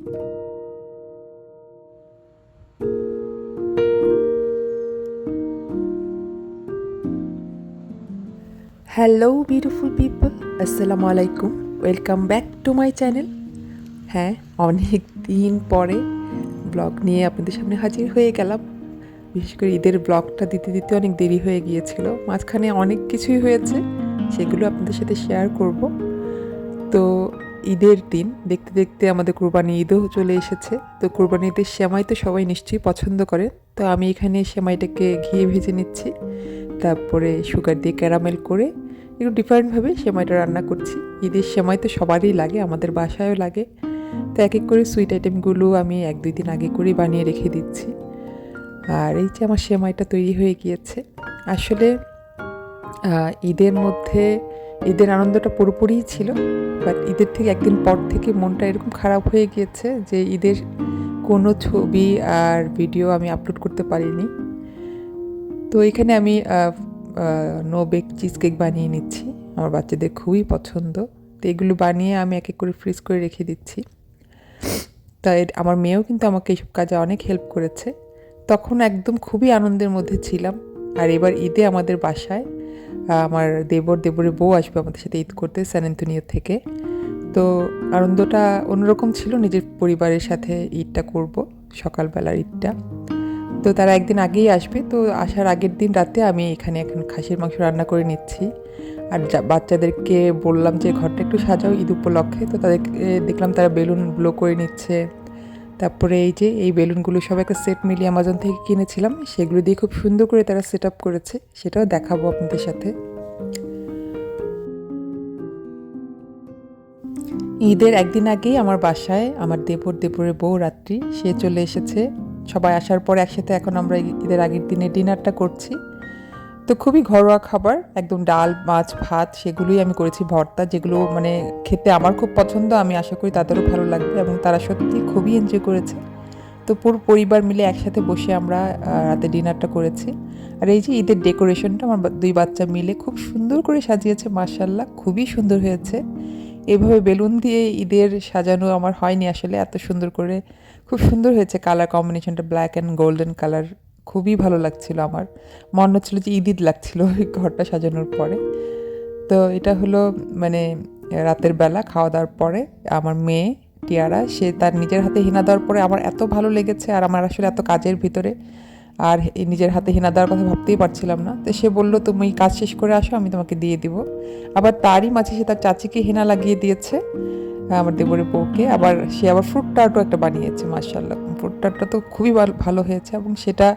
Hello beautiful people আসসালামু আলাইকুম welcome back to my channel হ্যাঁ অনেক দিন পরে ব্লগ নিয়ে আপনাদের সামনে হাজির হয়ে গেলাম। বিশেষ করে ঈদের ব্লগটা দিতে দিতে অনেক দেরি হয়ে গিয়েছিল। মাঝখানে অনেক কিছুই হয়েছে, সেগুলো আপনাদের সাথে শেয়ার করব। তো ঈদের দিন দেখতে দেখতে আমাদের কোরবানি ঈদও চলে এসেছে। তো কোরবানি ঈদের সেমাই তো সবাই নিশ্চয়ই পছন্দ করে। তো আমি এখানে সেমাইটাকে ঘিয়ে ভেজে নিচ্ছি। তারপরে সুগার দিয়ে ক্যারামেল করে একটু ডিফারেন্টভাবে সেমাইটা রান্না করছি। ঈদের সেমাই তো সবারই লাগে, আমাদের বাসায়ও লাগে। তো এক এক করে সুইট আইটেমগুলো আমি এক দুই দিন আগে করেই বানিয়ে রেখে দিচ্ছি। আর এই যে আমার সেমাইটা তৈরি হয়ে গিয়েছে। আসলে ঈদের মধ্যে, ঈদের আনন্দটা পুরোপুরিই ছিল। বাট ঈদের থেকে একদিন পর থেকে মনটা এরকম খারাপ হয়ে গিয়েছে যে ঈদের কোনো ছবি আর ভিডিও আমি আপলোড করতে পারিনি। তো এখানে আমি নো বেক চিজ কেক বানিয়ে নিচ্ছি। আমার বাচ্চাদের খুবই পছন্দ। তো এগুলো বানিয়ে আমি এক এক করে ফ্রিজ করে রেখে দিচ্ছি। তাই আমার মেয়েও কিন্তু আমাকে এইসব কাজে অনেক হেল্প করেছে। তখন একদম খুবই আনন্দের মধ্যে ছিলাম। আর এবার ঈদে আমাদের বাসায় আমার দেবর দেবরের বউ আসবে আমাদের সাথে ঈদ করতে, স্যান অ্যান্থনিও থেকে। তো আনন্দটা অন্যরকম ছিল, নিজের পরিবারের সাথে ঈদটা করব, সকালবেলার ঈদটা। তো তারা একদিন আগেই আসবে, তো আসার আগের দিন রাতে আমি এখানে এখন খাসির মাংস রান্না করে নিচ্ছি। আর বাচ্চাদেরকে বললাম যে ঘরটা একটু সাজাও ঈদ উপলক্ষে, তো তাদেরকে দেখলাম তারা বেলুন ব্লো করে নিচ্ছে। তারপরে এই যে এই বেলুনগুলো সব একটা সেট মিলিয়ে অ্যামাজন থেকে কিনেছিলাম, সেগুলো দিয়ে খুব সুন্দর করে তারা সেট আপ করেছে, সেটাও দেখাবো আপনাদের সাথে। ঈদের একদিন আগেই আমার বাসায় আমার দেবর দেবরের বউ রাত্রি, সে চলে এসেছে। সবাই আসার পর একসাথে এখন আমরা ঈদের আগের দিনে ডিনারটা করছি। তো খুবই ঘরোয়া খাবার, একদম ডাল, মাছ, ভাত, সেগুলোই আমি করেছি, ভর্তা, যেগুলো মানে খেতে আমার খুব পছন্দ, আমি আশা করি তাদেরও ভালো লাগবে এবং তারা সত্যি খুবই এনজয় করেছে। তো পুরো পরিবার মিলে একসাথে বসে আমরা রাতে ডিনারটা করেছি। আর এই যে ঈদের ডেকোরেশনটা আমার দুই বাচ্চা মিলে খুব সুন্দর করে সাজিয়েছে মার্শাল্লাহ খুবই সুন্দর হয়েছে। এভাবে বেলুন দিয়ে ঈদের সাজানো আমার হয়নি আসলে, এত সুন্দর করে, খুব সুন্দর হয়েছে কালার কম্বিনেশনটা ব্ল্যাক অ্যান্ড গোল্ডেন কালার খুবই ভালো লাগছিল আমার। মনে হচ্ছিল যে ঈদ লাগছিল ওই ঘরটা সাজানোর পরে। তো এটা হলো মানে রাতের বেলা খাওয়া দাওয়ার পরে আমার মেয়ে টিয়ারা, সে তার নিজের হাতে হিনা দেওয়ার পরে আমার এত ভালো লেগেছে আর আমার আসলে এত কাজের ভিতরে। আর নিজের হাতে হিনা দেওয়ার কথা ভাবতেই পারছিলাম না। তো সে বলল, তুমি কাজ শেষ করে আসো, আমি তোমাকে দিয়ে দিব। আবার তারই মাঝে সে তার চাচিকে হেনা লাগিয়ে দিয়েছে, আমার দেবরের বউকে। আবার সে আবার ফ্রুট টার্টও একটা বানিয়েছে মার্শাল্লাহ ফ্রুট টার্টটা তো খুবই ভালো হয়েছে এবং সেটা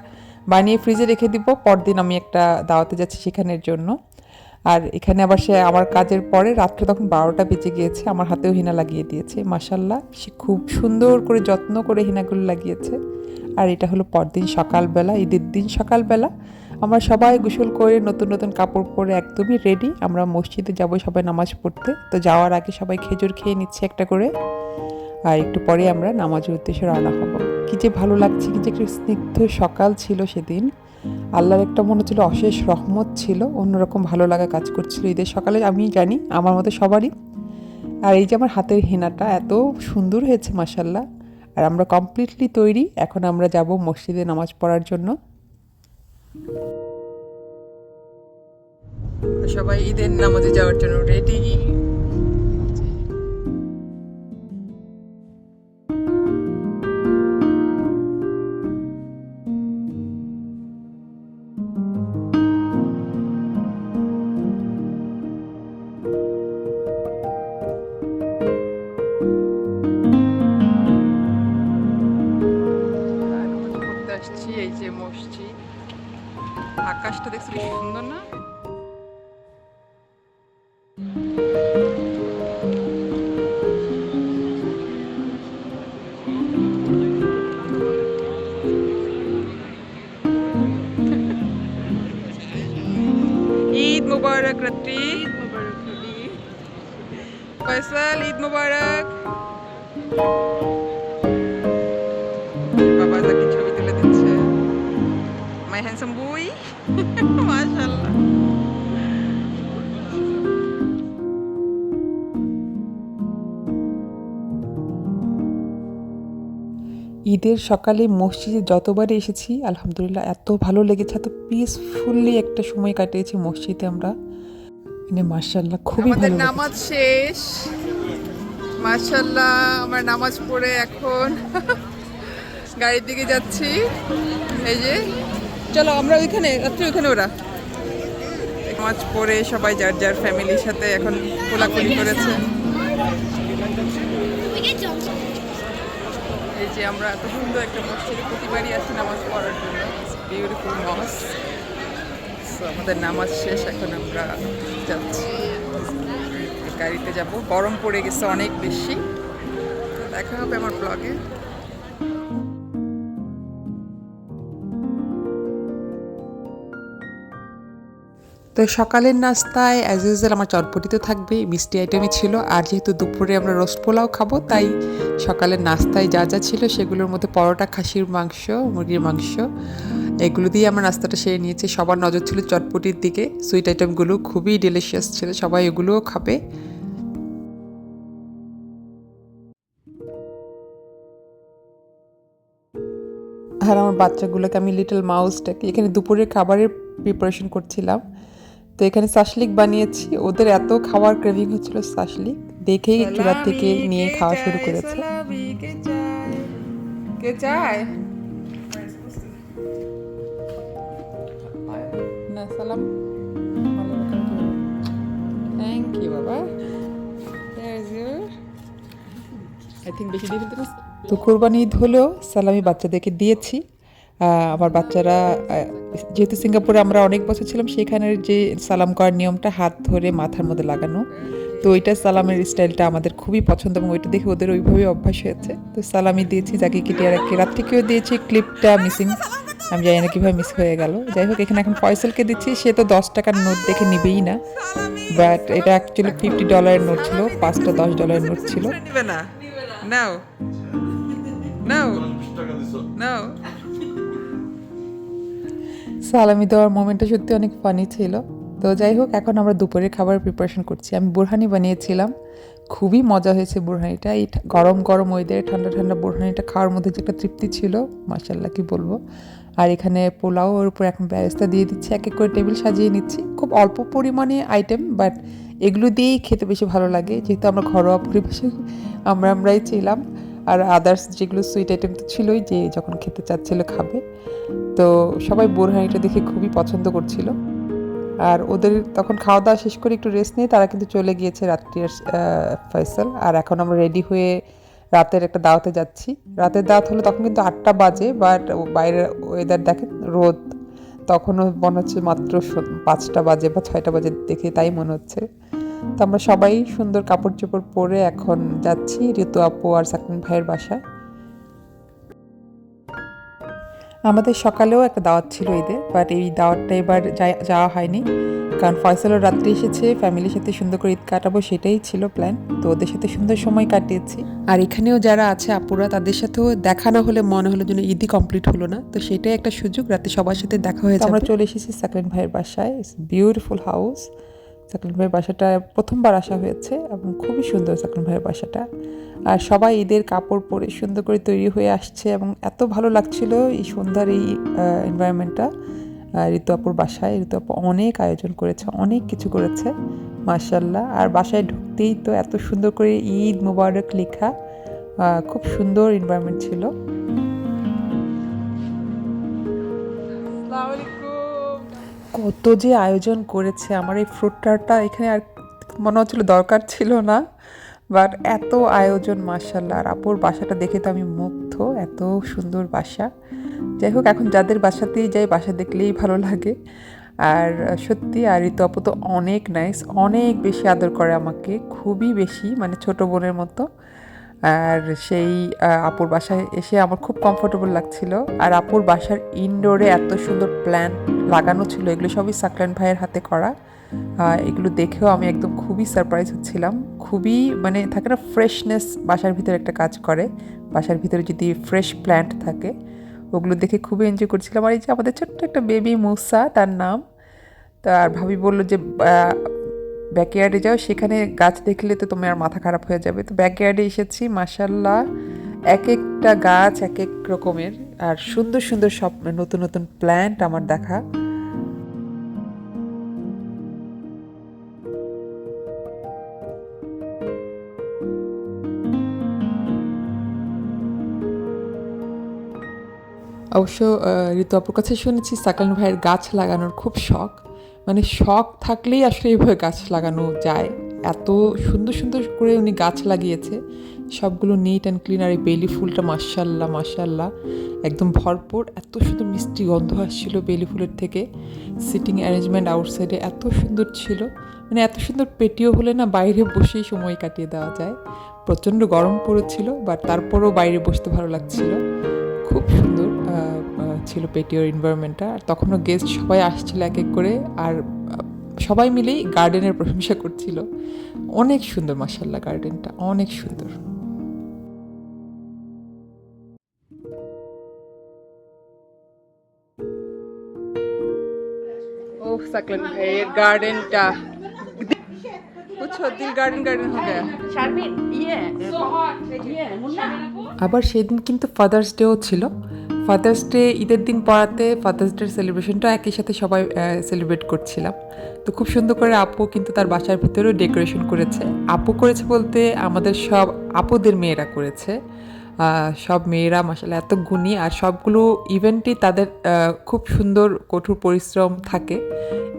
বানিয়ে ফ্রিজে রেখে দিব। পরদিন আমি একটা দাওয়াতে যাচ্ছি সেখানের জন্য। আর এখানে আবার সে আমার কাজের পরে রাত্রে তখন বারোটা বেজে গিয়েছে। আমার হাতেও হিনা লাগিয়ে দিয়েছে মাসাল্লাহ সে খুব সুন্দর করে, যত্ন করে হিনাগুলো লাগিয়েছে। আর এটা হলো পরদিন সকালবেলা, ঈদের দিন সকালবেলা। আমরা সবাই গোসল করে নতুন নতুন কাপড় পরে একদমই রেডি আমরা মসজিদে যাব সবাই নামাজ পড়তে। তো যাওয়ার আগে সবাই খেজুর খেয়ে নিচ্ছে একটা করে। আর একটু পরে আমরা নামাজের উদ্দেশ্যে রওনা হব। কি যে ভালো লাগছে, কি যে একটা স্নিগ্ধ সকাল ছিল সেদিন। আল্লাহর একটা মনে হচ্ছিল অশেষ রহমত ছিল, অন্যরকম ভালো লাগা কাজ করছিল ঈদের সকালে, আমি জানি, আমার মতো সবারই। আর এই যে আমার হাতের হেনাটা এত সুন্দর হয়েছে মাসাল্লাহ আর আমরা কমপ্লিটলি তৈরি, এখন আমরা যাব মসজিদে নামাজ পড়ার জন্য। সবাই ঈদের নামাজে যাওয়ার জন্য রেডি ফয়সাল ঈদ মুবারক বাবা ছবি তুলে দিচ্ছে মাই হ্যান্ডসাম বই মাশাআল্লাহ ঈদের সকালে মসজিদে যতবারই এসেছি, আলহামদুলিল্লাহ, এত ভালো লেগেছে, এত পিসফুলি একটা সময় কাটিয়েছি মসজিদে আমরা। মানে মার্শাল্লাহ খুবই আমাদের নামাজ শেষ। মাশাল্লাহ আমার নামাজ পড়ে এখন গাড়ির দিকে যাচ্ছি। এই যে চলো আমরা ওইখানে রাত্রে ওইখানে ওরা। নামাজ পড়ে সবাই যার যার ফ্যামিলির সাথে এখন কোলাকুলি করেছে। এই যে আমরা এত সুন্দর একটা মসজিদে প্রতিবারই আসি নামাজ পড়ার জন্য। বিউটিফুল আমাদের নামাজ শেষ, এখন আমরা যাচ্ছি। গাড়িতে যাব। গরম পড়ে গেছে অনেক বেশি। দেখা হবে আমার ব্লগে তো সকালের নাস্তায় অ্যাজ ইউজুয়াল আমার চটপটি তো থাকবে মিষ্টি আইটেমই ছিল। আর যেহেতু দুপুরে আমরা রোস্ট পোলাও খাব, তাই সকালের নাস্তায় যা যা ছিল সেগুলোর মধ্যে পরোটা, খাসির মাংস, মুরগির মাংস এগুলো দিয়ে আমার নাস্তাটা সেরে নিয়েছি। সবার নজর ছিল চটপটির দিকে। সুইট আইটেমগুলো খুবই ডেলিশিয়াস ছিল। সবাই এগুলোও খাবে। আর আমার বাচ্চাগুলোকে আমি লিটল মাউসটাকে এখানে দুপুরের খাবারের প্রিপারেশন করছিলাম। তো এখানে শাসলিক বানিয়েছি। ওদের এত খাওয়ার ক্রেভিং হচ্ছিল শাসলিক। দেখেই চূড়া থেকে নিয়ে খাওয়া শুরু করেছে। কে চায়? থ্যাংক ইউ বাবা। তো কোরবানি ঈদ হলেও সালামি বাচ্চাদেরকে দিয়েছি। আমার বাচ্চারা যেহেতু সিঙ্গাপুরে আমরা অনেক বছর ছিলাম সেখানের যে সালাম করার নিয়মটা হাত ধরে মাথার মধ্যে লাগানো। তো ওইটা সালামের স্টাইলটা আমাদের খুবই পছন্দ এবং ওইটা দেখে ওদের ওইভাবেই অভ্যাস হয়েছে। তো সালামি দিয়েছি, যাকে কেটে রাত্রিকেও দিয়েছি ক্লিপটা মিসিং আমি জানি না কীভাবে মিস হয়ে গেল। যাই হোক এখানে এখন ফয়সলকে দিচ্ছি। সে তো দশ টাকার নোট দেখে নিবেই না। বাট এটা অ্যাকচুয়ালি ফিফটি ডলারের নোট ছিল পাঁচটা দশ ডলারের নোট ছিল। না। নাও। নাও। নাও। সালামি দেওয়ার মোমেন্টটা সত্যি অনেক ফানি ছিল। তো যাই হোক এখন আমরা দুপুরের খাবার প্রিপারেশন করছি। আমি বুরহানি বানিয়েছিলাম। খুবই মজা হয়েছে বুরহানিটা। এই গরম গরম ওয়েদারে ঠান্ডা ঠান্ডা বুরহানিটা খাওয়ার মধ্যে যে একটা তৃপ্তি ছিল মাসাল্লাহ কি বলব? আর এখানে পোলাও ওর উপর এখন ব্যবস্থা দিয়ে দিচ্ছি, এক এক করে টেবিল সাজিয়ে নিচ্ছি। খুব অল্প পরিমাণে আইটেম বাট এগুলো দিয়েই খেতে বেশি ভালো লাগে। যেহেতু আমরা ঘরোয়া পরিবেশে আমরা আমরাই ছিলাম, আর আদার্স যেগুলো সুইট আইটেম তো ছিলই যে যখন খেতে চাচ্ছিল খাবে। তো সবাই বোরহানিটা দেখে খুবই পছন্দ করছিল। আর ওদের তখন খাওয়া দাওয়া শেষ করে একটু রেস্ট নিয়ে তারা কিন্তু চলে গিয়েছে রাত্রির ফয়সাল আর এখন আমরা রেডি হয়ে রাতের একটা দাওয়াতে যাচ্ছি। রাতের দাওয়াত হলো তখন কিন্তু আটটা বাজে বাট বাইরের ওয়েদার দেখেন রোদ। তখনও মনে হচ্ছে মাত্র পাঁচটা বাজে বা ছয়টা বাজে দেখে তাই মনে হচ্ছে। তো আমরা সবাই সুন্দর কাপড় চোপড় পরে এখন যাচ্ছি ঋতু আপু আর সাকিন ভাইয়ের বাসায়। আমাদের সকালেও একটা দাওয়াত ছিল ঈদের বাট এই দাওয়াতটা এবার যাওয়া হয়নি। কারণ ফয়সালও রাত্রে এসেছে ফ্যামিলির সাথে সুন্দর করে ঈদ কাটাবো সেটাই ছিল প্ল্যান তো ওদের সাথে সুন্দর সময় কাটিয়েছি। আর এখানেও যারা আছে আপুরা তাদের সাথেও দেখা না হলে মনে হলো যেন ঈদই কমপ্লিট হলো না তো সেটাই একটা সুযোগ রাতে সবার সাথে দেখা হয়েছে আমরা চলে এসেছি সেকেন্ড ভাইয়ের বাসায় ইটস বিউটিফুল হাউস সাকলিন ভাইয়ের বাসাটা প্রথমবার আসা হয়েছে এবং খুবই সুন্দর সাকলিন ভাইয়ের বাসাটা। আর সবাই ঈদের কাপড় পরে সুন্দর করে তৈরি হয়ে আসছে এবং এত ভালো লাগছিল এই সন্ধ্যার এই এনভায়রনমেন্টটা ঋতু আপুর বাসায়, ঋতু আপু অনেক আয়োজন করেছে, অনেক কিছু করেছে মার্শাল্লাহ আর বাসায় ঢুকতেই তো এত সুন্দর করে ঈদ মুবারক লেখা খুব সুন্দর এনভায়রনমেন্ট ছিল। কত যে আয়োজন করেছে, আমার এই ফ্রুটটারটা এখানে আর মনে হচ্ছিল দরকার ছিল না বাট এত আয়োজন মার্শাল্লাহ আর আপুর বাসাটা দেখে তো আমি মুগ্ধ, এত সুন্দর বাসা। যাই হোক, এখন যাদের বাসাতেই যাই, বাসা দেখলেই ভালো লাগে। আর সত্যি, আর ঋতু আপু তো অনেক নাইস অনেক বেশি আদর করে আমাকে, খুবই বেশি মানে ছোট বোনের মতো। আর সেই আপুর বাসায় এসে আমার খুব কমফোর্টেবল লাগছিল। আর আপুর বাসার ইনডোরে এত সুন্দর প্ল্যান্ট লাগানো ছিল, এগুলো সবই সাকলান ভাইয়ের হাতে করা। এগুলো দেখেও আমি একদম খুবই সারপ্রাইজ হচ্ছিলাম। খুবই মানে থাকে না ফ্রেশনেস বাসার ভিতরে একটা কাজ করে। বাসার ভিতরে যদি ফ্রেশ প্ল্যান্ট থাকে, ওগুলো দেখে খুবই এনজয় করছিলাম। আর এই যে আমাদের ছোট্ট একটা বেবি মুসা, তার নাম। তার ভাবি বলল যে ব্যাকয়ার্ডে যাও, সেখানে গাছ দেখলে তো তোমার মাথা খারাপ হয়ে যাবে। তো ব্যাকয়ার্ডে এসেছি মাসাল্লাহ এক একটা গাছ এক এক রকমের, আর সুন্দর সুন্দর সব নতুন নতুন প্ল্যান্ট আমার দেখা। অবশ্য ঋতু আপুর কাছে শুনেছি সাকান ভাইয়ের গাছ লাগানোর খুব শখ। মানে শখ থাকলেই আসলে এইভাবে গাছ লাগানো যায়। এত সুন্দর সুন্দর করে উনি গাছ লাগিয়েছে। সবগুলো নিট অ্যান্ড ক্লিন আর এই বেলি ফুলটা মার্শাল্লাহ মার্শাল্লাহ একদম ভরপুর। এত সুন্দর মিষ্টি গন্ধ আসছিল বেলি ফুলের থেকে। সিটিং অ্যারেঞ্জমেন্ট আউটসাইডে এত সুন্দর ছিল। মানে এত সুন্দর পেটিও হলে না বাইরে বসেই সময় কাটিয়ে দেওয়া যায়। প্রচণ্ড গরম পড়েছিল বাট তারপরেও বাইরে বসতে ভালো লাগছিল। খুব সুন্দর। ছিল পেটিওর এনভায়রনমেন্টটা আর তখনও গেস্ট সবাই আসছিল এক এক করে। আর সবাই মিলেই গার্ডেনের প্রশংসা করছিল। অনেক সুন্দর মাসাল্লাহ গার্ডেনটা অনেক সুন্দর। ইয়ে, ইয়ে, আবার সেদিন কিন্তু ফাদার্স ডেও ছিল। ফাদার্স ডে ঈদের দিন পড়াতে ফাদার্স ডের সেলিব্রেশনটা একই সাথে সবাই সেলিব্রেট করছিলাম। তো খুব সুন্দর করে আপু কিন্তু তার বাসার ভিতরেও ডেকোরেশন করেছে। আপু করেছে বলতে আমাদের সব আপুদের মেয়েরা করেছে। সব মেয়েরা মাসাল্লাহ এত গুণী। আর সবগুলো ইভেন্টই তাদের খুব সুন্দর, কঠোর পরিশ্রম থাকে।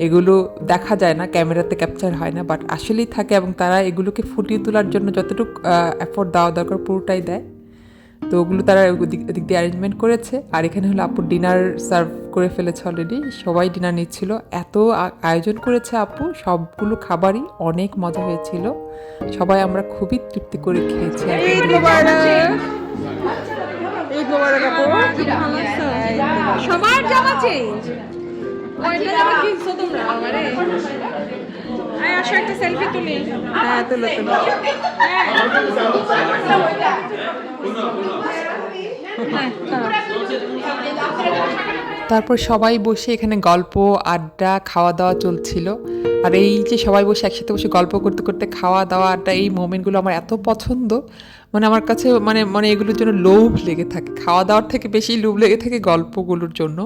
এগুলো দেখা যায় না, ক্যামেরাতে ক্যাপচার হয় না বাট আসলেই থাকে এবং তারা এগুলোকে ফুটিয়ে তোলার জন্য যতটুকু এফোর্ট দেওয়া দরকার পুরোটাই দেয়। তো ওগুলো তারা ওদিক দিক দিয়ে অ্যারেঞ্জমেন্ট করেছে। আর এখানে হলো আপু ডিনার সার্ভ করে ফেলেছে অলরেডি সবাই ডিনার নিচ্ছিল। এত আয়োজন করেছে আপু। সবগুলো খাবারই অনেক মজা হয়েছিল। সবাই আমরা খুবই তৃপ্তি করে খেয়েছি। সবার জামা চেঞ্জ তোমরা? আসো একটা সেলফি তুলি। হ্যাঁ তুলো তুলো। তারপর সবাই বসে এখানে গল্প আড্ডা খাওয়া দাওয়া চলছিল। আর এই যে সবাই বসে একসাথে বসে গল্প করতে করতে খাওয়া দাওয়া আড্ডা এই মোমেন্টগুলো আমার এত পছন্দ। মানে আমার কাছে মানে মানে এগুলোর জন্য লোভ লেগে থাকে। খাওয়া দাওয়ার থেকে বেশি লোভ লেগে থাকে গল্পগুলোর জন্য।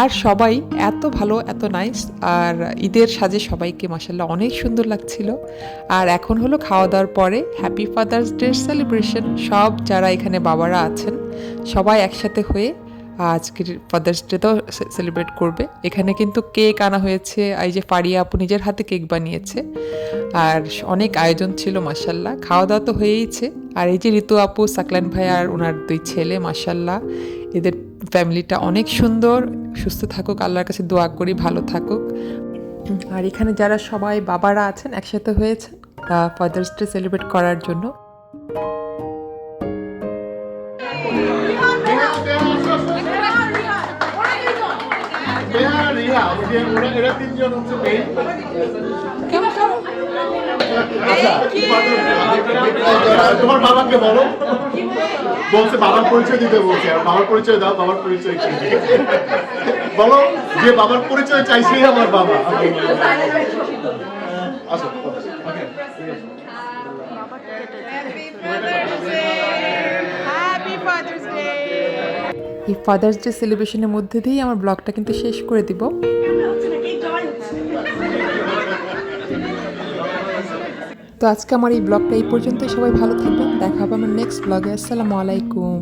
আর সবাই এত ভালো, এত নাইস আর ঈদের সাজে সবাইকে মাসাল্লাহ অনেক সুন্দর লাগছিল। আর এখন হলো খাওয়া দাওয়ার পরে হ্যাপি ফাদার্স ডে সেলিব্রেশন সব যারা এখানে বাবারা আছেন, সবাই একসাথে হয়ে আজকের ফাদার্স ডে তো সেলিব্রেট করবে। এখানে কিন্তু কেক আনা হয়েছে, এই যে ফারিয়া আপু নিজের হাতে কেক বানিয়েছে। আর অনেক আয়োজন ছিল মাসাল্লাহ খাওয়া দাওয়া তো হয়েইছে। আর এই যে ঋতু আপু, সাকলান ভাই আর ওনার দুই ছেলে মাসাল্লাহ এদের ফ্যামিলিটা অনেক সুন্দর। সুস্থ থাকুক, আল্লাহর কাছে দোয়া করি, ভালো থাকুক। আর এখানে যারা সবাই বাবারা আছেন, একসাথে হয়েছেন ফাদার্স ডে সেলিব্রেট করার জন্য। আচ্ছা তোমার বাবাকে বলো। বলছে বাবার পরিচয় দিতে বলছে আর বাবার পরিচয় দাও বাবার পরিচয় কি বলো যে বাবার পরিচয় চাইছে আমার বাবা আসো হ্যাপি ফাদার্স ডে এই ফাদার্স ডে সেলিব্রেশনের মধ্যে দিয়েই আমার ব্লগটা কিন্তু শেষ করে দিব তো আজকে আমার এই ব্লগটা এই পর্যন্তই। সবাই ভালো থাকবেন। দেখা হবে আমার নেক্সট ব্লগে আসসালামু আলাইকুম।